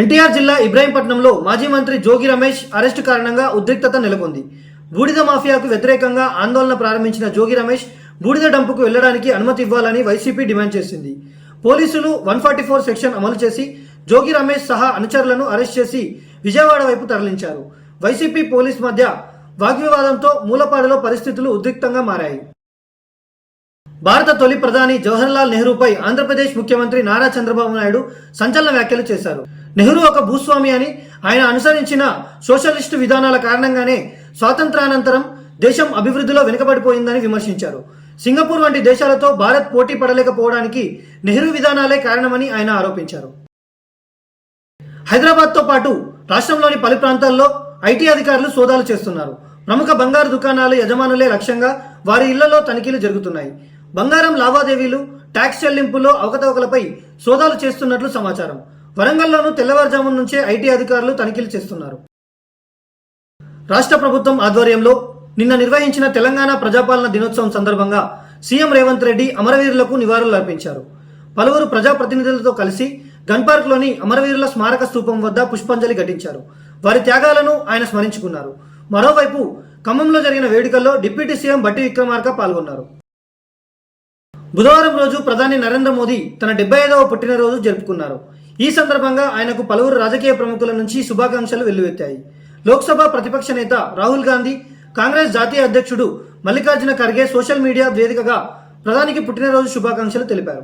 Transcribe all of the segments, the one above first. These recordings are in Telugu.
ఎన్టీఆర్ జిల్లా ఇబ్రాహీంపట్నంలో మాజీ మంత్రి జోగి రమేష్ అరెస్టు కారణంగా ఉద్రిక్తత నెలకొంది. బూడిద మాఫియాకు వ్యతిరేకంగా ఆందోళన ప్రారంభించిన జోగి రమేష్ బూడిద డంపుకు వెళ్ళడానికి అనుమతి ఇవ్వాలని వైసీపీ డిమాండ్ చేసింది. పోలీసులు వన్ ఫార్టీ ఫోర్ సెక్షన్ అమలు చేసి జోగి రమేష్ సహా అనుచరులను అరెస్ట్ చేసి విజయవాడ వైపు తరలించారు. వైసీపీ పోలీస్ మధ్య వాగ్వివాదంతో మూలపాడులో పరిస్థితులు ఉద్రిక్తంగా మారాయి. భారత తొలి ప్రధాని జవహర్లాల్ నెహ్రూపై ఆంధ్రప్రదేశ్ ముఖ్యమంత్రి నారా చంద్రబాబు నాయుడు సంచలన వ్యాఖ్యలు చేశారు. నెహ్రూ ఒక భూస్వామి అని ఆయన అనుసరించిన సోషలిస్టు విధానాల కారణంగానే స్వాతంత్రానంతరం దేశం అభివృద్ధిలో వెనుకబడిపోయిందని విమర్శించారు. సింగపూర్ వంటి దేశాలతో భారత్ పోటీ పడలేకపోవడానికి నెహ్రూ విధానాలే కారణమని ఆయన ఆరోపించారు. హైదరాబాద్తో పాటు రాష్ట్రంలోని పలు ప్రాంతాల్లో ఐటీ అధికారులు సోదాలు చేస్తున్నారు. ప్రముఖ బంగారు దుకాణాల యజమానులే లక్ష్యంగా వారి ఇళ్ళలో తనిఖీలు జరుగుతున్నాయి. బంగారం లావాదేవీలు ట్యాక్స్ చెల్లింపుల్లో అవకతవకలపై సోదాలు చేస్తున్నట్లు సమాచారం. వరంగల్లోనూ తెల్లవారుజాము నుంచే ఐటీ అధికారులు తనిఖీలు చేస్తున్నారు. రాష్ట్ర ప్రభుత్వం ఆధ్వర్యంలో నిన్న నిర్వహించిన తెలంగాణ ప్రజాపాలన దినోత్సవం సందర్భంగా సీఎం రేవంత్ రెడ్డి అమరవీరులకు నివాళులు అర్పించారు. పలువురు ప్రజాప్రతినిధులతో కలిసి గన్పార్క్లోని అమరవీరుల స్మారక స్తూపం వద్ద పుష్పాంజలి ఘటించారు. వారి త్యాగాలను ఆయన స్మరించుకున్నారు. మరోవైపు ఖమ్మంలో జరిగిన వేడుకల్లో డిప్యూటీ సీఎం బట్టి విక్రమార్క పాల్గొన్నారు. బుధవారం రోజు ప్రధాని నరేంద్ర మోదీ తన డెబ్బై ఐదవ పుట్టినరోజు జరుపుకున్నారు. ఈ సందర్భంగా ఆయనకు పలువురు రాజకీయ ప్రముఖుల నుంచి శుభాకాంక్షలు వెల్లువెత్తాయి. లోక్సభ ప్రతిపక్ష నేత రాహుల్ గాంధీ కాంగ్రెస్ జాతీయ అధ్యక్షుడు మల్లికార్జున ఖర్గే సోషల్ మీడియా వేదికగా ప్రధానికి పుట్టినరోజు శుభాకాంక్షలు తెలిపారు.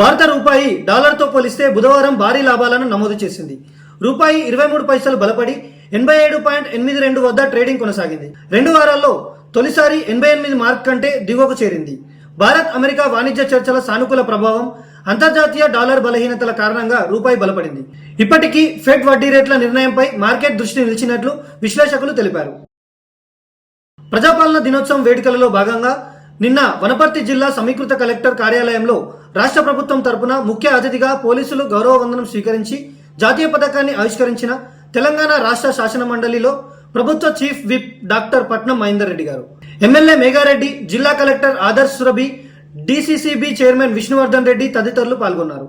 భారత రూపాయి డాలర్తో పోలిస్తే బుధవారం భారీ లాభాలను నమోదు చేసింది. రూపాయి ఇరవై మూడు పైసలు బలపడి ఎనభై ఏడు పాయింట్ ఎనిమిది రెండు వద్ద ట్రేడింగ్ కొనసాగింది. రెండు వారాల్లో తొలిసారి ఎనభై ఎనిమిది మార్క్ కంటే దిగువకు చేరింది. భారత్ అమెరికా వాణిజ్య చర్చల సానుకూల ప్రభావం అంతర్జాతీయ డాలర్ బలహీనతల కారణంగా రూపాయి బలపడింది. ఇప్పటికీ ఫెడ్ వడ్డీ రేట్ల నిర్ణయంపై మార్కెట్ దృష్టి నిలిచినట్లు విశ్లేషకులు తెలిపారు. ప్రజాపాలన దినోత్సవం వేడుకలలో భాగంగా నిన్న వనపర్తి జిల్లా సమీకృత కలెక్టర్ కార్యాలయంలో రాష్ట్ర ప్రభుత్వం తరపున ముఖ్య అతిథిగా పోలీసులు గౌరవ వందనం స్వీకరించి జాతీయ పథకాన్ని ఆవిష్కరించిన తెలంగాణ రాష్ట్ర శాసన మండలిలో ప్రభుత్వ చీఫ్ విప్ డాక్టర్ పట్నం మహేందర్ రెడ్డి గారు. ఎమ్మెల్యే మేఘారెడ్డి జిల్లా collector Adarsh Surabhi DCCB chairman Vishnuvardhan Reddy తదితరులు పాల్గొన్నారు.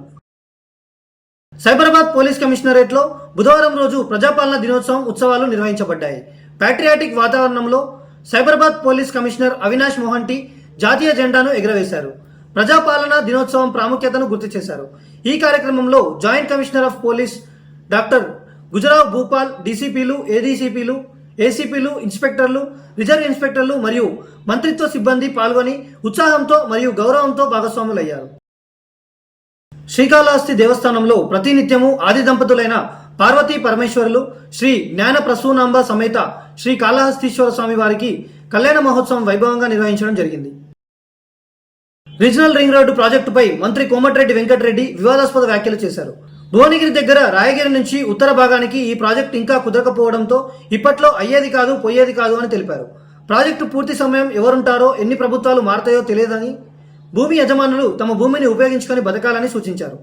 సైబరాబాద్ పోలీస్ కమిషనరేట్లో బుధవారం రోజు ప్రజాపాలన దినోత్సవం ఉత్సవాలు నిర్వహించబడ్డాయి. ప్యాట్రియాటిక్ వాతావరణంలో సైబరాబాద్ పోలీస్ కమిషనర్ అవినాష్ మోహంటి జాతీయ జెండాను ఎగురవేశారు. ప్రజాపాలన దినోత్సవం ప్రాముఖ్యతను గుర్తు చేశారు. ఈ కార్యక్రమంలో joint commissioner of police doctor Gujarao Bhupal డీసీపీలు ఏడీసీపీలు ఏసీపీలు ఇన్స్పెక్టర్లు రిజర్వ్ ఇన్స్పెక్టర్లు మరియు మంత్రిత్వ సిబ్బంది పాల్గొని ఉత్సాహంతో మరియు గౌరవంతో భాగస్వాములయ్యారు. శ్రీకాళహస్తి దేవస్థానంలో ప్రతినిత్యము ఆది దంపతులైన పార్వతీ పరమేశ్వరులు శ్రీ జ్ఞాన ప్రసూనాంబ సమేత శ్రీ కాళహస్తీశ్వర స్వామి వారికి కళ్యాణ మహోత్సవం వైభవంగా నిర్వహించడం జరిగింది. రీజనల్ రింగ్ రోడ్డు ప్రాజెక్టుపై మంత్రి కోమటిరెడ్డి వెంకటరెడ్డి వివాదాస్పద వ్యాఖ్యలు చేశారు. భువనగిరి దగ్గర రాయగిరి నుంచి ఉత్తర భాగానికి ఈ ప్రాజెక్టు ఇంకా కుదరకపోవడంతో ఇప్పట్లో అయ్యేది కాదు పోయేది కాదు అని తెలిపారు. ప్రాజెక్టు పూర్తి సమయం ఎవరుంటారో ఎన్ని ప్రభుత్వాలు మారతాయో తెలియదని భూమి యజమానులు తమ భూమిని ఉపయోగించుకొని బతకాలని సూచించారు.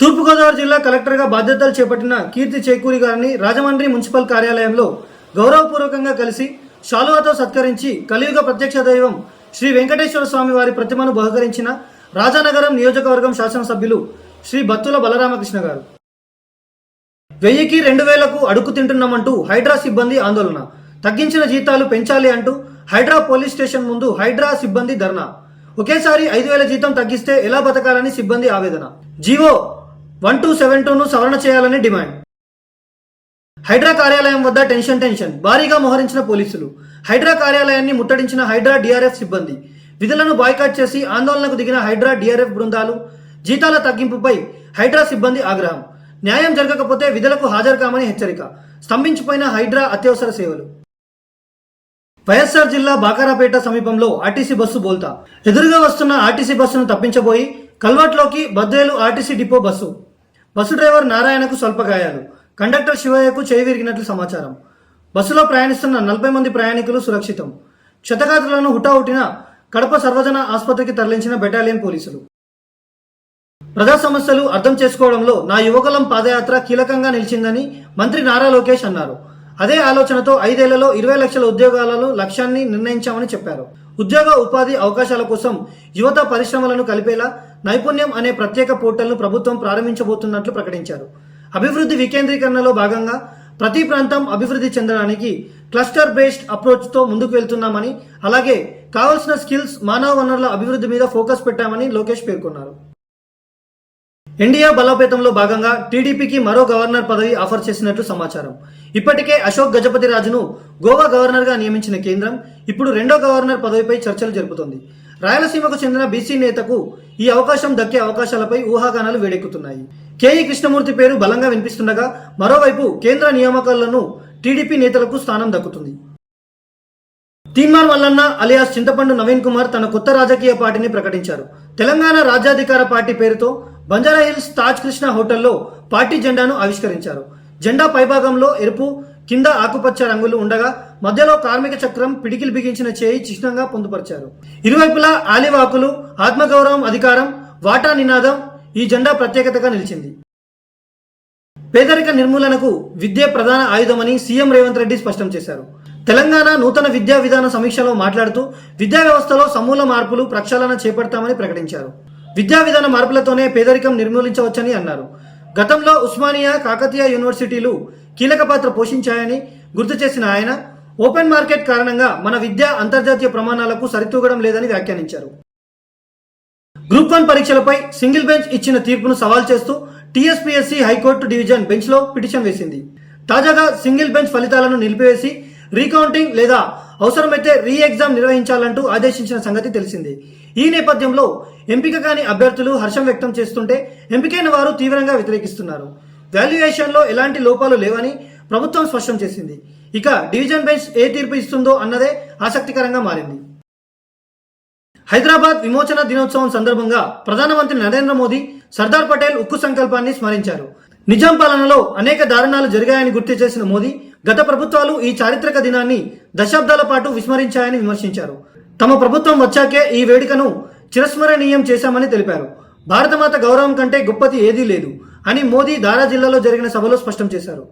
తూర్పుగోదావరి జిల్లా కలెక్టర్గా బాధ్యతలు చేపట్టిన కీర్తి చేకూరి గారిని రాజమండ్రి మున్సిపల్ కార్యాలయంలో గౌరవపూర్వకంగా కలిసి శాలువాతో సత్కరించి కలియుగ ప్రత్యక్ష దైవం శ్రీ వెంకటేశ్వర స్వామి వారి ప్రతిమను బహుకరించిన రాజానగరం నియోజకవర్గం శాసనసభ్యులు శ్రీ బత్తుల బలరామకృష్ణ గారు. వెయ్యికి రెండు వేలకు అడుగు తింటున్నామంటూ హైడ్రా సిబ్బంది ఆందోళన. తగ్గించిన జీతాలు పెంచాలి అంటూ హైడ్రా పోలీస్ స్టేషన్ ముందు హైడ్రా సిబ్బంది ధర్నా. ఒకేసారి ఐదు వేల జీతం తగ్గిస్తే ఎలా బతకాలని సిబ్బంది ఆవేదన. జీవో వన్ టూ సెవెన్ టూను సవరణ చేయాలని డిమాండ్. హైడ్రా కార్యాలయం వద్ద టెన్షన్ టెన్షన్. భారీగా మోహరించిన పోలీసులు. హైడ్రా కార్యాలయాన్ని ముట్టడించిన హైడ్రా డిఆర్ఎఫ్ సిబ్బంది. విధులను బాయ్కాట్ చేసి ఆందోళనకు దిగిన హైడ్రా డిఆర్ఎఫ్ బృందాలు జీతాల తగ్గింపుపై హైడ్రా సిబ్బంది ఆగ్రహం. న్యాయం జరగకపోతే విధులకు హాజరు కామని హెచ్చరిక. స్తంభించిపోయిన హైడ్రా అత్యవసర సేవలు. వైఎస్ఆర్ జిల్లా బాకారాపేట సమీపంలో ఆర్టీసీ బస్సు బోల్తా. ఎదురుగా వస్తున్న ఆర్టీసీ బస్సును తప్పించబోయి కల్వర్ట్లోకి Badvel RTC depot bus. Bus driver నారాయణకు స్వల్ప గాయాలు కండక్టర్ శివయ్యకు చేయి విరిగినట్లు సమాచారం. బస్సులో ప్రయాణిస్తున్న నలభై మంది ప్రయాణికులు సురక్షితం. క్షతగాత్రులను హుటాహుటిన కడప సర్వజన ఆసుపత్రికి తరలించిన బెటాలియన్ పోలీసులు. ప్రజా సమస్యలు అర్థం చేసుకోవడంలో నా యువకులం పాదయాత్ర కీలకంగా నిలిచిందని మంత్రి నారా లోకేష్ అన్నారు. అదే ఆలోచనతో ఐదేళ్ళలో ఇరవై లక్షల ఉద్యోగాలలో లక్ష్యాన్ని నిర్ణయించామని చెప్పారు. ఉద్యోగ ఉపాధి అవకాశాల కోసం యువత పరిశ్రమలను కలిపేలా నైపుణ్యం అనే ప్రత్యేక పోర్టల్ను ప్రభుత్వం ప్రారంభించబోతున్నట్లు ప్రకటించారు. అభివృద్ధి వికేంద్రీకరణలో భాగంగా ప్రతి ప్రాంతం అభివృద్ధి చెందడానికి క్లస్టర్ బేస్డ్ అప్రోచ్తో ముందుకు వెళ్తున్నామని అలాగే కావాల్సిన స్కిల్స్ మానవ వనరుల అభివృద్ధి మీద ఫోకస్ పెట్టామని లోకేష్ పేర్కొన్నారు. ఎన్డీఏ బలోపేతంలో భాగంగా టీడీపీకి మరో గవర్నర్ పదవి ఆఫర్ చేసినట్లు సమాచారం. ఇప్పటికే అశోక్ గజపతి రాజును గోవా గవర్నర్గా నియమించిన కేంద్రం ఇప్పుడు రెండో గవర్నర్ పదవిపై చర్చలు జరుపుతోంది. రాయలసీమకు చెందిన బీసీ నేతకు ఈ అవకాశం దక్కే అవకాశాలపై ఊహాగానాలు వేడెక్కుతున్నాయి. కేఈ కృష్ణమూర్తి పేరు బలంగా వినిపిస్తుండగా మరోవైపు కేంద్ర నియామకాలను టీడీపీ నేతలకు స్థానం దక్కుతుంది. తీన్మార్ వల్లన్న అలియాస్ చింతపండు నవీన్ కుమార్ తన కొత్త రాజకీయ పార్టీని ప్రకటించారు. తెలంగాణ రాజ్యాధికార పార్టీ పేరుతో బంజారా హిల్స్ తాజ్ కృష్ణ హోటల్లో పార్టీ జెండాను ఆవిష్కరించారు. జెండా పైభాగంలో ఎరుపు కింద ఆకుపచ్చ రంగులు ఉండగా మధ్యలో కార్మిక చక్రం పిడికిలు బిగించిన చేయి చిహ్నంగా పొందుపరిచారు. ఇరువైపులా ఆలివాకులు ఆత్మగౌరవం అధికారం వాటా నినాదం ఈ జెండా ప్రత్యేకతగా నిలిచింది. పేదరిక నిర్మూలనకు విద్యే ప్రధాన ఆయుధమని సీఎం రేవంత్ రెడ్డి స్పష్టం చేశారు. తెలంగాణ నూతన విద్యా విధాన సమీక్షలో మాట్లాడుతూ విద్యా వ్యవస్థలో సమూల మార్పులు ప్రక్షాళన చేపడతామని ప్రకటించారు. విద్యా విధాన మార్పులతోనే పేదరికం నిర్మూలించవచ్చని అన్నారు. గతంలో ఉస్మానియా కాకతీయ యూనివర్సిటీలు కీలక పాత్ర పోషించాయని గుర్తు చేసిన ఆయన ఓపెన్ మార్కెట్ కారణంగా మన విద్య అంతర్జాతీయ ప్రమాణాలకు సరితూగడం లేదని వ్యాఖ్యానించారు. గ్రూప్ వన్ పరీక్షలపై సింగిల్ బెంచ్ ఇచ్చిన తీర్పును సవాల్ చేస్తూ టీఎస్పీఎస్సీ హైకోర్టు డివిజన్ బెంచ్లో పిటిషన్ వేసింది. తాజాగా సింగిల్ బెంచ్ ఫలితాలను నిలిపివేసి రీకౌంటింగ్ లేదా అవసరమైతే రీ ఎగ్జామ్ నిర్వహించాలంటూ ఆదేశించిన సంగతి తెలిసింది. ఈ నేపథ్యంలో ఎంపిక కాని అభ్యర్థులు హర్షం వ్యక్తం చేస్తుంటే ఎంపికైన వారు తీవ్రంగా వ్యతిరేకిస్తున్నారు. వాల్యుయేషన్లో ఎలాంటి లోపాలు లేవని ప్రభుత్వం స్పష్టం చేసింది. ఇక డివిజన్ బెంచ్ ఏ తీర్పు ఇస్తుందో అన్నదే ఆసక్తికరంగా మారింది. హైదరాబాద్ విమోచన దినోత్సవం సందర్భంగా ప్రధానమంత్రి నరేంద్ర మోదీ సర్దార్ పటేల్ ఉక్కు సంకల్పాన్ని స్మరించారు. నిజాం పాలనలో అనేక దారుణాలు జరిగాయని గుర్తు చేసిన మోదీ గత ప్రభుత్వాలు ఈ చారిత్రక దినాన్ని దశాబ్దాల పాటు విస్మరించాయని విమర్శించారు. తమ ప్రభుత్వం వచ్చాకే ఈ వేడుకను చిరస్మరణీయం చేశామని తెలిపారు. భారతమాత గౌరవం కంటే గొప్పది ఏదీ లేదు అని మోదీ దారా జిల్లాలో జరిగిన సభలో స్పష్టం చేశారు.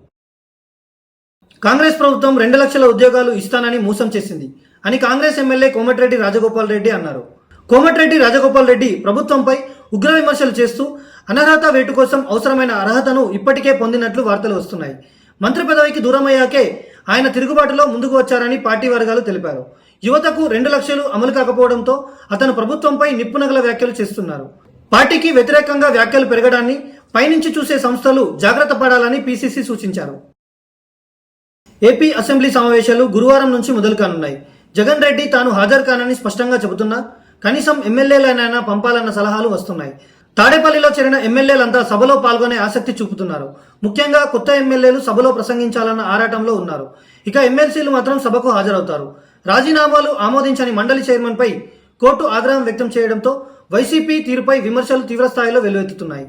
కాంగ్రెస్ ప్రభుత్వం రెండు లక్షల ఉద్యోగాలు ఇస్తానని మోసం చేసింది అని కాంగ్రెస్ ఎమ్మెల్యే కోమటిరెడ్డి రాజగోపాల్ రెడ్డి అన్నారు. కోమటిరెడ్డి రాజగోపాల్ రెడ్డి ప్రభుత్వంపై ఉగ్ర విమర్శలు చేస్తూ అనర్హత వేటు కోసం అవసరమైన అర్హతను ఇప్పటికే పొందినట్లు వార్తలు వస్తున్నాయి. మంత్రి పదవికి దూరమయ్యాకే ఆయన తిరుగుబాటులో ముందుకు వచ్చారని పార్టీ వర్గాలు తెలిపారు. యువతకు రెండు లక్షలు అమలు కాకపోవడంతో అతను ప్రభుత్వంపై నిప్పునగల వ్యాఖ్యలు చేస్తున్నారు. పార్టీకి వ్యతిరేకంగా వ్యాఖ్యలు పెరగడాన్ని పైనుంచి చూసే సంస్థలు జాగ్రత్త పడాలని పీసీసీ సూచించారు. ఏపీ అసెంబ్లీ సమావేశాలు గురువారం నుంచి మొదలు కానున్నాయి. జగన్ రెడ్డి తాను హాజరు కానని స్పష్టంగా చెబుతున్నా కనీసం ఎమ్మెల్యేలైనా పంపాలన్న సలహాలు వస్తున్నాయి. తాడేపల్లిలో చేరిన ఎమ్మెల్యేలంతా సభలో పాల్గొనే ఆసక్తి చూపుతున్నారు. ముఖ్యంగా కొత్త ఎమ్మెల్యేలు సభలో ప్రసంగించాలన్న ఆరాటంలో ఉన్నారు. ఇక ఎమ్మెల్సీలు మాత్రం సభకు హాజరవుతారు. రాజీనామాలు ఆమోదించని మండలి చైర్మన్ పై కోర్టు ఆగ్రహం వ్యక్తం చేయడంతో వైసీపీ తీరుపై విమర్శలు తీవ్రస్థాయిలో వెల్లువెత్తుతున్నాయి.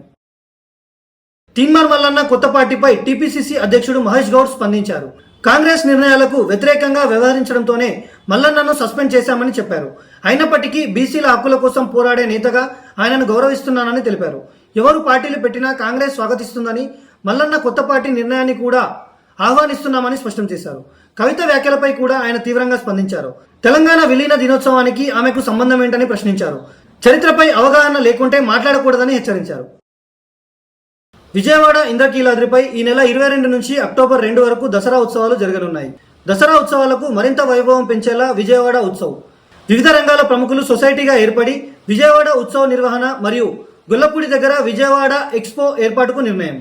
తీన్మార్ మల్లన్న కొత్త పార్టీపై టీపీసీసీ అధ్యక్షుడు మహేష్ గౌడ్ స్పందించారు. కాంగ్రెస్ నిర్ణయాలకు వ్యతిరేకంగా వ్యవహరించడంతోనే మల్లన్నను సస్పెండ్ చేశామని చెప్పారు. అయినప్పటికీ బీసీల హక్కుల కోసం పోరాడే నేతగా ఆయనను గౌరవిస్తున్నానని తెలిపారు. ఎవరు పార్టీలు పెట్టినా కాంగ్రెస్ స్వాగతిస్తుందని మల్లన్న కొత్త పార్టీ నిర్ణయాన్ని కూడా ఆహ్వానిస్తున్నామని స్పష్టం చేశారు. కవిత వ్యాఖ్యలపై కూడా ఆయన తీవ్రంగా స్పందించారు. తెలంగాణ విలీన దినోత్సవానికి ఆమెకు సంబంధం ఏంటని ప్రశ్నించారు. చరిత్రపై అవగాహన లేకుంటే మాట్లాడకూడదని హెచ్చరించారు. విజయవాడ ఇంద్రకీలాద్రిపై ఈ నెల ఇరవై రెండు నుంచి అక్టోబర్ రెండు వరకు దసరా ఉత్సవాలు జరగనున్నాయి. దసరా ఉత్సవాలకు మరింత వైభవం పెంచేలా విజయవాడ ఉత్సవం వివిధ రంగాల ప్రముఖులు సొసైటీగా ఏర్పడి విజయవాడ ఉత్సవ నిర్వహణ మరియు గొల్లపూడి దగ్గర విజయవాడ ఎక్స్పో ఏర్పాటుకు నిర్ణయం.